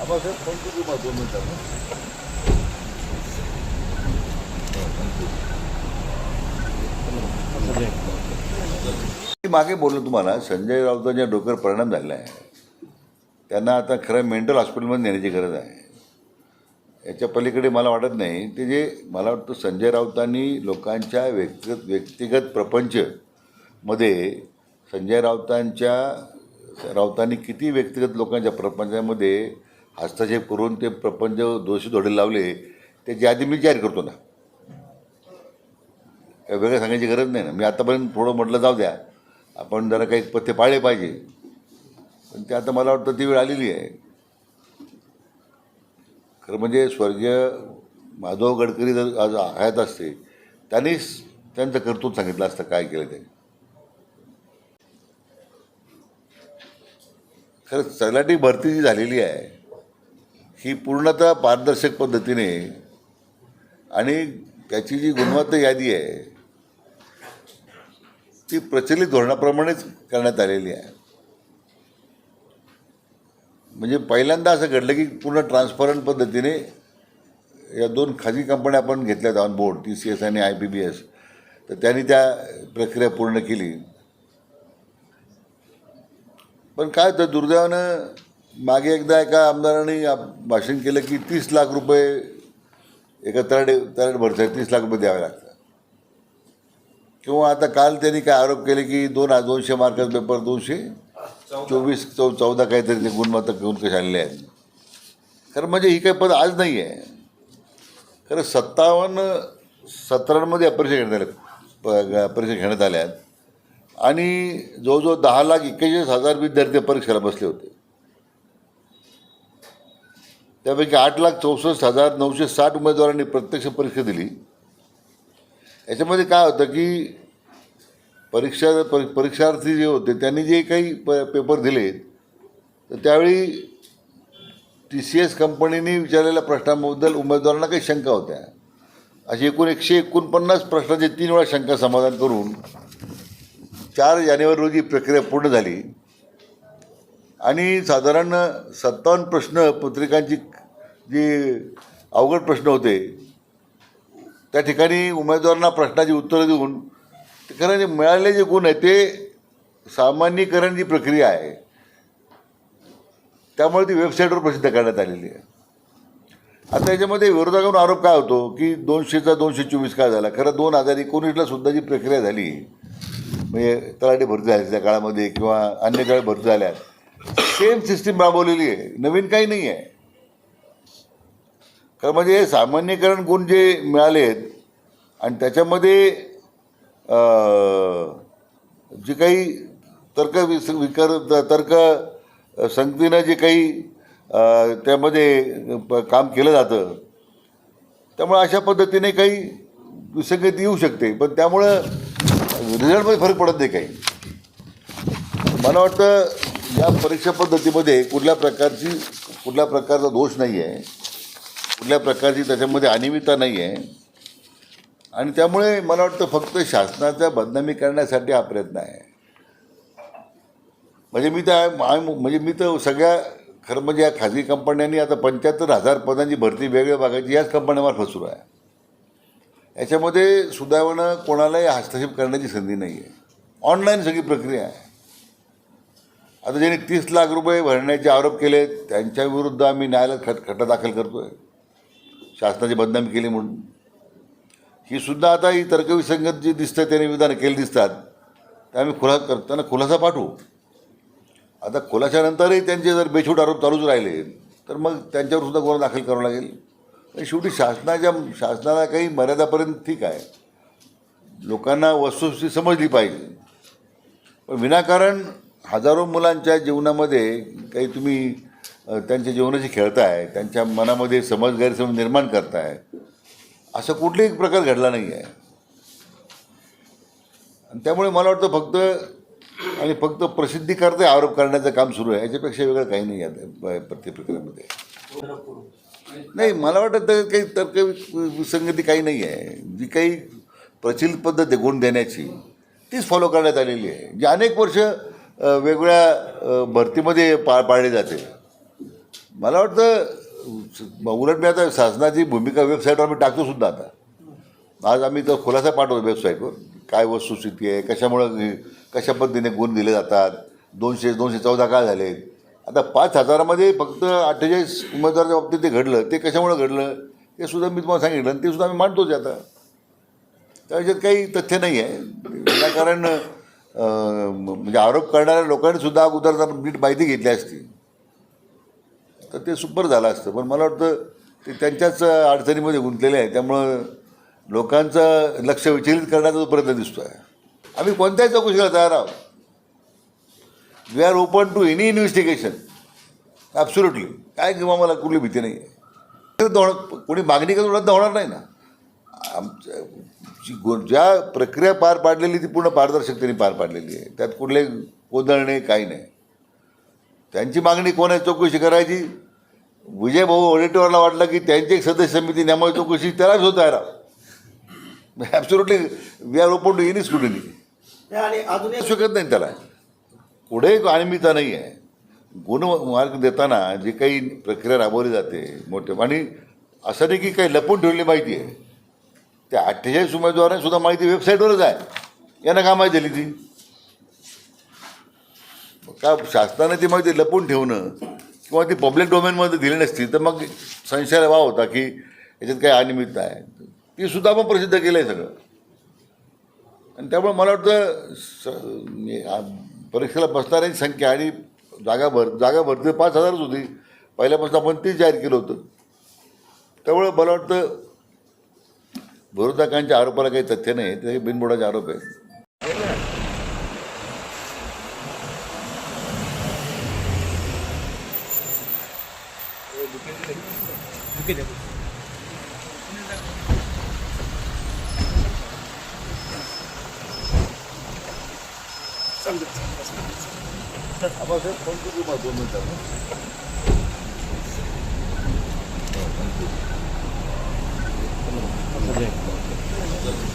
Abasaheb phone करू दोन मी मागे बोललो तुम्हाला संजय राऊतांच्या डोक्यावर परिणाम झालेला आहे. त्यांना आता खरं मेंटल हॉस्पिटलमध्ये नेण्याची गरज आहे. याच्या पलीकडे मला वाटत नाही. ते जे मला वाटतं संजय राऊतांनी लोकांच्या व्यक्तिगत व्यक्तिगत प्रपंचमध्ये संजय राऊतांच्या राऊतांनी किती व्यक्तिगत लोकांच्या प्रपंचामध्ये हस्तक्षेप करून ते प्रपंच दोषी धोडे लावले त्याची यादी मी जाहीर करतो ना. काय वेगळं सांगायची गरज नाही ना. मी आतापर्यंत थोडं म्हटलं जाऊ द्या. आपण जरा काही पथ्य पाळले पाहिजे. पण ते आता मला वाटतं ती वेळ आलेली आहे. खरं म्हणजे स्वर्गीय माधव गडकरी जर आज हयात असते त्यांनीच त्यांचं कर्तृत्व सांगितलं असतं काय केलं ते खरं तलाठी भरती जी झालेली आहे ही पूर्णतः पारदर्शक पद्धतीने आणि त्याची जी गुणवत्ता यादी आहे ती प्रचलित धोरणाप्रमाणेच करण्यात आलेली आहे. म्हणजे पहिल्यांदा असं घडलं की पूर्ण ट्रान्सपरंट पद्धतीने या दोन खाजगी कंपन्या आपण घेतल्यात on board T C S आणि आय बी बी एस तर त्यांनी त्या प्रक्रिया पूर्ण केली. पण काय होतं दुर्दैवानं मागे एकदा एका आमदाराने भाषण केलं की तीस लाख रुपये एका तराडे तराड भरच्या तीस लाख रुपये द्यावे लागतात. किंवा आता काल त्यांनी काय आरोप केले की दोन हजार दोनशे मार्काचा पेपर दोनशे चोवीस चौ चौदा काहीतरी ते गुणवत्ता घेऊन कसे आणले आहेत खरं म्हणजे ही काही पद आज नाही आहे खरं सत्तावन्न सतरामध्ये परीक्षा घेण्यात आल्या परीक्षा घेण्यात आल्या आहेत आणि जवळजवळ दहा लाख एक्केचाळीस हजार विद्यार्थी परीक्षेला बसले होते. त्यापैकी आठ लाख चौसष्ट हजार नऊशे साठ उमेदवारांनी प्रत्यक्ष परीक्षा दिली. याच्यामध्ये काय होतं की परीक्षा परी परीक्षार्थी जे होते त्यांनी जे काही प पेपर दिले तर त्यावेळी टी सी एस कंपनीने विचारलेल्या प्रश्नांबद्दल उमेदवारांना काही शंका होत्या. अशी एकूण एकशे एकोणपन्नास प्रश्नांचे तीन वेळा शंका समाधान करून चार जानेवारी रोजी प्रक्रिया पूर्ण झाली. आणि साधारण सत्तावन्न प्रश्न पत्रिकांची जी अवघड प्रश्न होते त्या ठिकाणी उमेदवारांना प्रश्नाची उत्तरं देऊन कारण खरं जे जे गुण आहे ते सामान्यीकरण जी प्रक्रिया आहे त्यामुळे ती वेबसाईटवर प्रसिद्ध करण्यात आलेली आहे. आता याच्यामध्ये विरोधकांवर आरोप काय होतो की दोनशेचा दोनशे चोवीस काय झाला? खरं दोन हजार एकोणीसला सुद्धा जी प्रक्रिया झाली म्हणजे तलाठी भरती झाली त्या काळामध्ये किंवा अन्य काळ भरती झाल्या सेम सिस्टीम राबवलेली आहे. नवीन काही नाही आहे. खरं म्हणजे सामान्यकरण गुण जे मिळाले आहेत आणि त्याच्यामध्ये जे काही तर्क विस विकर तर्क संगतीनं जे काही त्यामध्ये प- काम केलं जातं त्यामुळे अशा पद्धतीने काही विसंगती येऊ शकते. पण त्यामुळं रिझल्टमध्ये फरक पडत नाही काही. मला वाटतं या परीक्षा पद्धतीमध्ये कुठल्या प्रकारची कुठल्या प्रकारचा दोष नाही आहे कुठल्या प्रकारची त्याच्यामध्ये अनियमितता नाही आहे आणि त्यामुळे मला वाटतं फक्त शासनाचा बदनामी करण्यासाठी हा प्रयत्न आहे. म्हणजे मी तर म्हणजे मी तर सगळ्या खरं म्हणजे या खाजगी कंपन्यांनी आता पंच्याहत्तर हजार पदांची भरती वेगळ्या भागाची याच कंपन्यांवर सुरू आहे. याच्यामध्ये सुदैवानं कोणालाही हस्तक्षेप करण्याची संधी नाही आहे ऑनलाईन सगळी प्रक्रिया आहे. आता ज्यांनी तीस लाख रुपये भरण्याचे आरोप केले त्यांच्या विरुद्ध आम्ही न्यायालयात खट खटा दाखल करतो आहे शासनाची बदनामी केली म्हणून. ही सुद्धा आता ही तर्कविसंगत जी दिसतं त्याने विधान केली दिसतात ते आम्ही खुला कर त्यांना खुलासा पाठवू. आता खुलाशानंतरही त्यांचे जर बेछूट आरोप चालूच राहिले तर मग त्यांच्यावर सुद्धा गुन्हा दाखल करावा लागेल. आणि शेवटी शासनाच्या शासनाला काही मर्यादापर्यंत ठीक आहे. लोकांना वस्तुस्थिती समजली पाहिजे. पण विनाकारण हजारो मुलांच्या जीवनामध्ये काही तुम्ही त्यांच्या जीवनाशी खेळताय त्यांच्या मनामध्ये समज गैरसमज निर्माण करताय असं कुठलाही प्रकार घडला नाही आहे आणि त्यामुळे मला वाटतं फक्त आणि फक्त प्रसिद्धी करते आरोप करण्याचं काम सुरू आहे. याच्यापेक्षा वेगळं काही नाही आहे प्रत्येक प्रक्रियेमध्ये नाही मला वाटतं तर काही तर्क विसंगती काही नाही आहे. जी काही प्रचलित पद्धत आहे गुण देण्याची तीच फॉलो करण्यात आलेली आहे. जी अनेक वर्ष वेगवेगळ्या भरतीमध्ये पा पाळली जाते. मला वाटतं उलट मी आता शासनाची भूमिका वेबसाईटवर आम्ही टाकतो सुद्धा आता. आज आम्ही तो खुलासा पाठवतो वेबसाईटवर. काय वस्तुस्थिती आहे कशामुळं कशा पद्धतीने गुण दिले जातात दोनशे दोनशे चौदा काय झाले आता पाच हजारामध्ये फक्त अठ्ठेचाळीस उमेदवाराच्या बाबतीत ते घडलं ते कशामुळं घडलं ते सुद्धा मी तुम्हाला सांगितलं आणि ते सुद्धा आम्ही मांडतोच आता. त्याच्यात काही तथ्य नाही आहे. विनाकारण म्हणजे आरोप करणाऱ्या लोकांनी सुद्धा अगोदर नीट माहिती घेतली असती तर ते सुपर झालं असतं. पण मला वाटतं ते त्यांच्याच अडचणीमध्ये गुंतलेले आहे त्यामुळं लोकांचं लक्ष विचलित करण्याचा जो प्रयत्न दिसतो आहे आम्ही कोणत्याही चौकशीला तयार आहोत. We are open to any investigation absolutely काय किंवा मला कुठली भीती नाही आहे तर कोणी मागणी करून रद्द होणार नाही ना. आमच्या जी ज्या प्रक्रिया पार पाडलेली ती पूर्ण पारदर्शकतेने पार पाडलेली आहे. त्यात कुठले गोंधळ नाही काही नाही. त्यांची मागणी कोणाची चौकशी करायची? विजय भाऊ ऑडिटरला वाटलं की त्यांची एक सदस्य समिती नेमावी चौकशी त्यालाच होत आहे राव absolutely we are open to any student आणि अजून शकत नाही त्याला. पुढे अनियमितता नाही आहे. गुणमार्ग देताना जी काही प्रक्रिया राबवली जाते मोठे आणि असं नाही की काही लपून ठेवलेली माहिती आहे. त्या अठ्ठेचाळीस उमेदवारांनी सुद्धा माहिती वेबसाईटवरच आहे. यांना का माहिती दिली ती? का शासनाने ती माहिती लपून ठेवणं? किंवा ती पब्लिक डोमेनमध्ये दिली नसती तर मग संशय वाव होता की याच्यात काही अनियमितता आहे. ती सुद्धा आपण प्रसिद्ध केलं आहे सगळं. आणि त्यामुळे मला वाटतं स परीक्षेला बसणाऱ्यांची संख्या आणि जागा भर जागा भरती पाच हजारच होती. पहिल्यापासून आपण तीच जाहीर केलं होतं. त्यामुळे मला वाटतं विरोधकांच्या आरोपाला काही तथ्य नाही ते बिनबुडाचे आरोप आहे. 높게 되고 있어요. 잡아서 건드리만 놓는다고? 선생님.